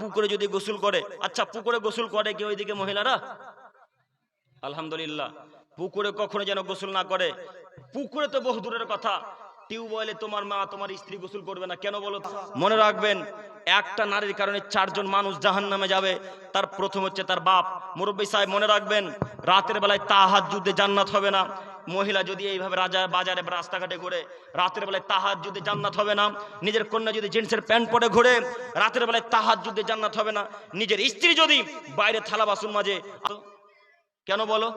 পুকুরে যদি গোসল করে আচ্ছা পুকুরে গোসল করে কি ওইদিকে মহিলারা? আলহামদুলিল্লাহ, পুকুরে কখনো যেন গোসল না করে? পুকুরে তো বহু দূরের কথা। টিউবওয়েলে তোমার মা, তোমার স্ত্রী গোসল করবে না, কেন বলো মনে রাখবেন, একটা নারীর কারণে চারজন মানুষ জাহান নামে যাবে, তার প্রথম হচ্ছে তার বাপ। মুরব্বী সাহেব, মনে রাখবেন, রাতের বেলায় তাহার যুদ্ধে জান্নাত হবে না। মহিলা যদি এইভাবে রাজা বাজারে রাস্তাঘাটে ঘুরে, রাতের বেলায় তাহার যুদ্ধে জান্নাত হবে না, নিজের কন্যা যদি জিন্সের প্যান্ট পরে ঘুরে, রাতের বেলায় তাহার যুদ্ধে জান্নাত হবে না, নিজের স্ত্রী যদি বাইরে থালা বাসন মাঝে, কেন বলো?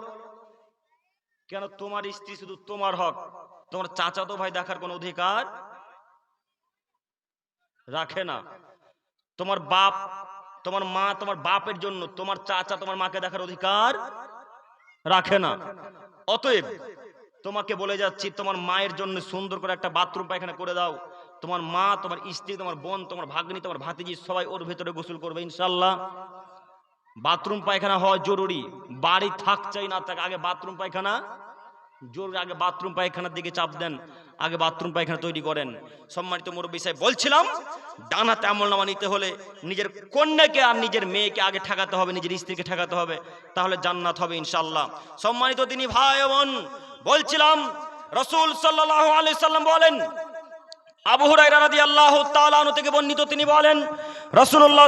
কেন তোমার স্ত্রী শুধু তোমার হক? তোমার চাচাতো ভাই দেখার কোনো অধিকার রাখে না। তোমার বাপ, তোমার মা, তোমার বাপের জন্য তোমার চাচা তোমার মাকে দেখার অধিকার রাখে না। অতএব তোমাকে বলে যাচ্ছি, তোমার মায়ের জন্য সুন্দর করে একটা বাথরুম পায়খানা করে দাও। তোমার মা, তোমার স্ত্রী, তোমার বোন, তোমার ভাগ্নি, তোমার ভাতিজি সবাই ওর ভেতরে গোসল করবে ইনশাল্লাহ বাথরুম পায়খানা হওয়া জরুরি। বাড়ি থাক চাই না থাক, আগে বাথরুম পায়খানা, জরুরি আগে বাথরুম পায়খানার দিকে চাপ দেন, আগে বাথরুম পায়খানা তৈরি করেন। সম্মানিত মুরব্বী সাহেব, বলছিলাম, ডানাতে আমল নামা নিতে হলে নিজের কন্যাকে আর নিজের মেয়েকে আগে ঠেকাতে হবে, নিজের স্ত্রীকে ঠেকাতে হবে, তাহলে জান্নাত হবে ইনশাল্লাহ সম্মানিত তিনি ভাই বোন বলছিলাম, রসুল সাল্লাহ আলি সাল্লাম বলেন, আবু হুরাইরা রাদিয়াল্লাহু তাআলা থেকে বর্ণিত তিনি বলেন রাসূলুল্লাহ